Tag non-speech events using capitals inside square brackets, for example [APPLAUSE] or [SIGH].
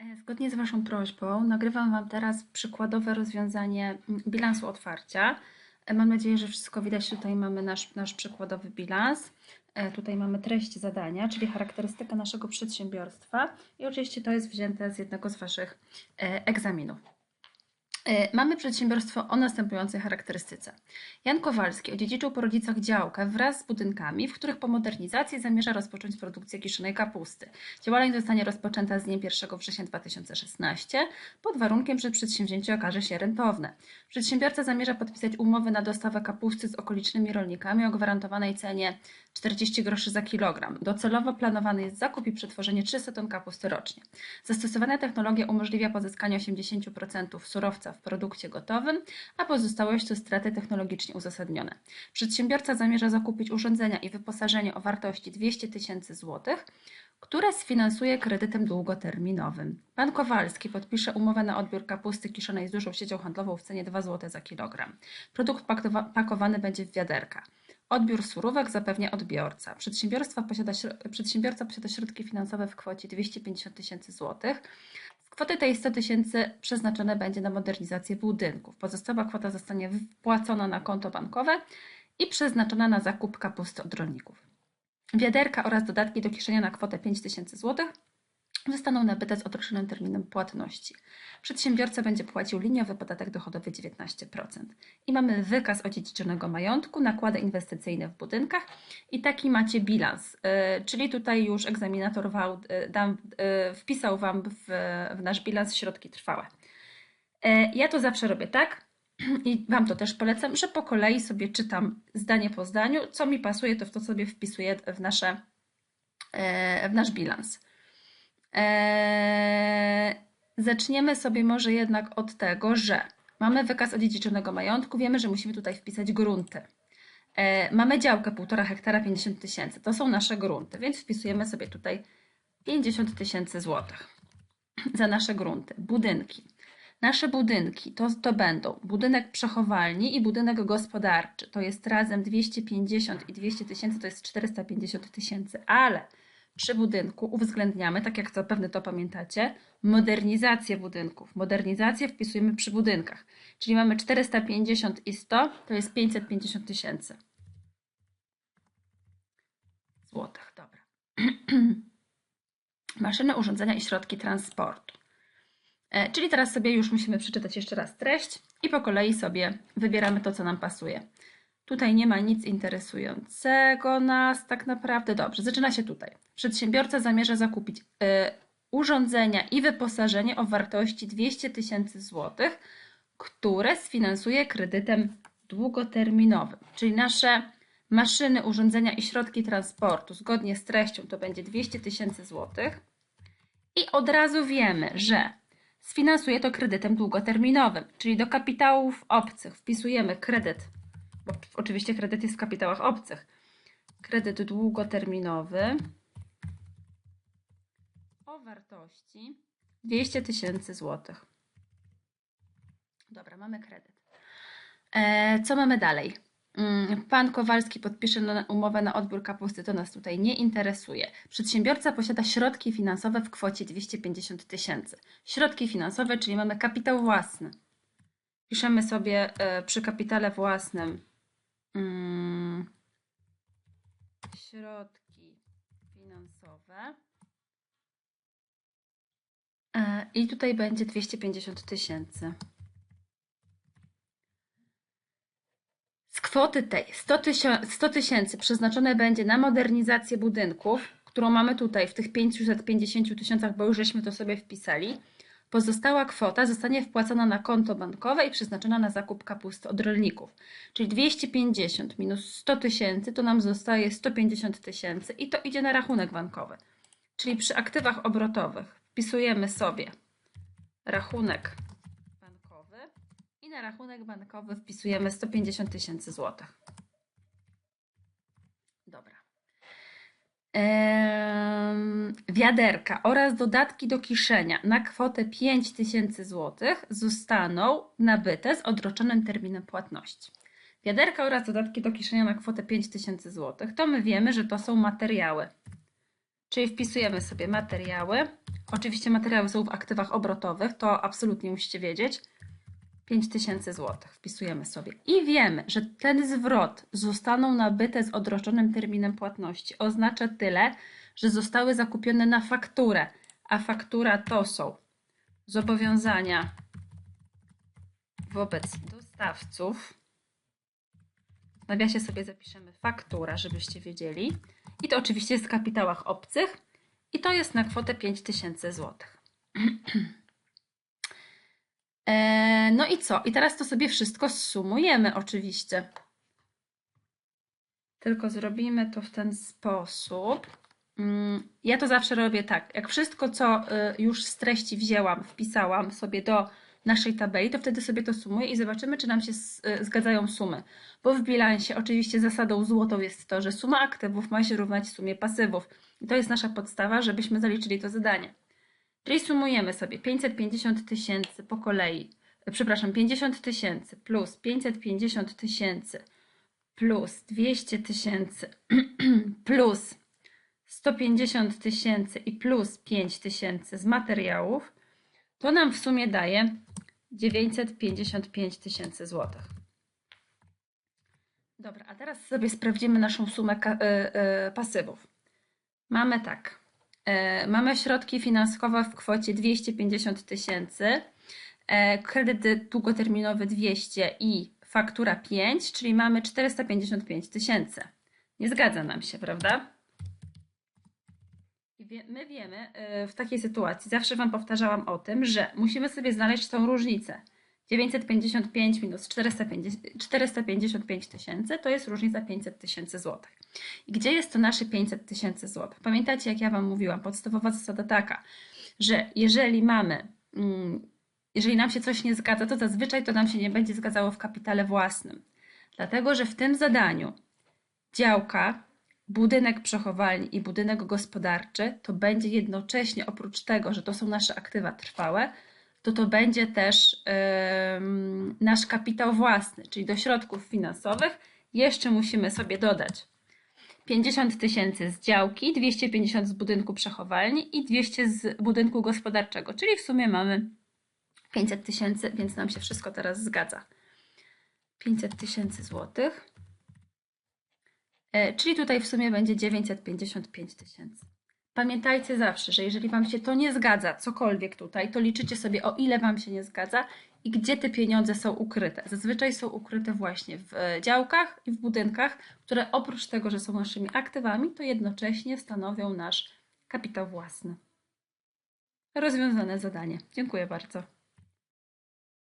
E, Zgodnie z Waszą prośbą, nagrywam Wam teraz przykładowe rozwiązanie mm, bilansu otwarcia. E, Mam nadzieję, że wszystko widać. Tutaj mamy nasz, nasz przykładowy bilans. E, Tutaj mamy treść zadania, czyli charakterystykę naszego przedsiębiorstwa. I oczywiście to jest wzięte z jednego z Waszych egzaminów. E, Mamy przedsiębiorstwo o następującej charakterystyce. Jan Kowalski odziedziczył po rodzicach działkę wraz z budynkami, w których po modernizacji zamierza rozpocząć produkcję kiszonej kapusty. Działalność zostanie rozpoczęta z dniem 1 września 2016 pod warunkiem, że przedsięwzięcie okaże się rentowne. Przedsiębiorca zamierza podpisać umowę na dostawę kapusty z okolicznymi rolnikami o gwarantowanej cenie 40 groszy za kilogram. Docelowo planowany jest zakup i przetworzenie 300 ton kapusty rocznie. Zastosowana technologia umożliwia pozyskanie 80% surowca w produkcie gotowym, a pozostałość to straty technologicznie uzasadnione. Przedsiębiorca zamierza zakupić urządzenia i wyposażenie o wartości 200 tysięcy złotych, które sfinansuje kredytem długoterminowym. Pan Kowalski podpisze umowę na odbiór kapusty kiszonej z dużą siecią handlową w cenie 2 zł za kilogram. Produkt pakowa- pakowany będzie w wiaderka. Odbiór surówek zapewnia odbiorca. Przedsiębiorstwa posiada, przedsiębiorca posiada środki finansowe w kwocie 250 tysięcy złotych. Z kwoty tej 100 tysięcy przeznaczone będzie na modernizację budynków. Pozostała kwota zostanie wpłacona na konto bankowe i przeznaczona na zakup kapusty od rolników. Wiaderka oraz dodatki do kieszenia na kwotę 5 tysięcy złotych zostaną nabyte z odroczonym terminem płatności. Przedsiębiorca będzie płacił liniowy podatek dochodowy 19%. I mamy wykaz odziedziczonego majątku, nakłady inwestycyjne w budynkach i taki macie bilans. Yy, czyli tutaj już egzaminator dam, yy, wpisał Wam w, w nasz bilans środki trwałe. Ja to zawsze robię tak [CLEARS THROAT] i Wam to też polecam, że po kolei sobie czytam zdanie po zdaniu. Co mi pasuje, to w to sobie wpisuję w, nasze, w nasz bilans. Eee, zaczniemy sobie może jednak od tego, że mamy wykaz odziedziczonego majątku, wiemy, że musimy tutaj wpisać grunty. Eee, mamy działkę 1,5 hektara 50 tysięcy, to są nasze grunty, więc wpisujemy sobie tutaj 50 tysięcy złotych za nasze grunty. Budynki. Nasze budynki to, to będą budynek przechowalni i budynek gospodarczy. To jest razem 250 i 200 tysięcy, to jest 450 tysięcy, ale przy budynku uwzględniamy, tak jak zapewne to pamiętacie, modernizację budynków. Modernizację wpisujemy przy budynkach. Czyli mamy 450 i 100, to jest 550 tysięcy złotych. Dobra. [CLEARS THROAT] Maszyny, urządzenia i środki transportu. E, Czyli teraz sobie już musimy przeczytać jeszcze raz treść i po kolei sobie wybieramy to, co nam pasuje. Tutaj nie ma nic interesującego nas tak naprawdę. Dobrze, zaczyna się tutaj. Przedsiębiorca zamierza zakupić y, urządzenia i wyposażenie o wartości 200 tysięcy złotych, które sfinansuje kredytem długoterminowym. Czyli nasze maszyny, urządzenia i środki transportu zgodnie z treścią to będzie 200 tysięcy złotych. I od razu wiemy, że sfinansuje to kredytem długoterminowym, czyli do kapitałów obcych wpisujemy kredyt oczywiście kredyt jest w kapitałach obcych. Kredyt długoterminowy o wartości 200 tysięcy złotych. Dobra, mamy kredyt. E, co mamy dalej? Mm, Pan Kowalski podpisze na- umowę na odbiór kapusty, to nas tutaj nie interesuje. Przedsiębiorca posiada środki finansowe w kwocie 250 tysięcy. Środki finansowe, czyli mamy kapitał własny. Piszemy sobie e, przy kapitale własnym mm, środki finansowe. E, I tutaj będzie 250 tysięcy. Z kwoty tej 100 tysio- 100 tysięcy przeznaczone będzie na modernizację budynków, którą mamy tutaj w tych 550 tysiącach, bo już żeśmy to sobie wpisali. Pozostała kwota zostanie wpłacona na konto bankowe i przeznaczona na zakup kapusty od rolników. Czyli 250 minus 100 tysięcy to nam zostaje 150 tysięcy i to idzie na rachunek bankowy. Czyli przy aktywach obrotowych wpisujemy sobie rachunek bankowy i na rachunek bankowy wpisujemy 150 tysięcy złotych. Dobra. Em, wiaderka oraz dodatki do kieszenia na kwotę 5000 zł zostaną nabyte z odroczonym terminem płatności. Wiaderka oraz dodatki do kieszenia na kwotę 5000 zł to my wiemy, że to są materiały. Czyli wpisujemy sobie materiały. Oczywiście materiały są w aktywach obrotowych, to absolutnie musicie wiedzieć. 5000 zł wpisujemy sobie. I wiemy, że ten zwrot zostaną nabyte z odroczonym terminem płatności. Oznacza tyle, że zostały zakupione na fakturę, a faktura to są zobowiązania wobec dostawców. W nawiasie sobie zapiszemy faktura, żebyście wiedzieli. I to oczywiście jest w kapitałach obcych. I to jest na kwotę 5000 zł. [CLEARS THROAT] E, No i co? I teraz to sobie wszystko zsumujemy oczywiście. Tylko zrobimy to w ten sposób. Mm, Ja to zawsze robię tak. Jak wszystko, co y, już z treści wzięłam, wpisałam sobie do naszej tabeli, to wtedy sobie to sumuję i zobaczymy, czy nam się y, zgadzają sumy. Bo w bilansie oczywiście zasadą złotą jest to, że suma aktywów ma się równać sumie pasywów. I to jest nasza podstawa, żebyśmy zaliczyli to zadanie. Czyli sumujemy sobie 550 tysięcy po kolei, przepraszam, 50 tysięcy plus 550 tysięcy plus 200 tysięcy [CLEARS THROAT] plus 150 tysięcy i plus 5 tysięcy z materiałów, to nam w sumie daje 955 tysięcy złotych. Dobra, a teraz sobie sprawdzimy naszą sumę y, y, pasywów. Mamy tak. E, Mamy środki finansowe w kwocie 250 tysięcy, e, kredyt długoterminowy 200 i faktura 5, czyli mamy 455 tysięcy. Nie zgadza nam się, prawda? My wiemy e, w takiej sytuacji, zawsze Wam powtarzałam o tym, że musimy sobie znaleźć tą różnicę. 955 minus 450 455 tysięcy to jest różnica 500 tysięcy złotych. I gdzie jest to nasze 500 tysięcy złotych? Pamiętacie, jak ja Wam mówiłam, podstawowa zasada taka, że jeżeli mamy, mm, jeżeli nam się coś nie zgadza, to zazwyczaj to nam się nie będzie zgadzało w kapitale własnym. Dlatego, że w tym zadaniu działka, budynek przechowalni i budynek gospodarczy to będzie jednocześnie, oprócz tego, że to są nasze aktywa trwałe, to to będzie też em, nasz kapitał własny, czyli do środków finansowych jeszcze musimy sobie dodać 50 tysięcy z działki, 250 z budynku przechowalni i 200 z budynku gospodarczego, czyli w sumie mamy 500 tysięcy, więc nam się wszystko teraz zgadza. 500 tysięcy złotych. E, Czyli tutaj w sumie będzie 955 tysięcy. Pamiętajcie zawsze, że jeżeli Wam się to nie zgadza, cokolwiek tutaj, to liczycie sobie o ile Wam się nie zgadza i gdzie te pieniądze są ukryte. Zazwyczaj są ukryte właśnie w e, działkach i w budynkach, które oprócz tego, że są naszymi aktywami, to jednocześnie stanowią nasz kapitał własny. Rozwiązane zadanie. Dziękuję bardzo.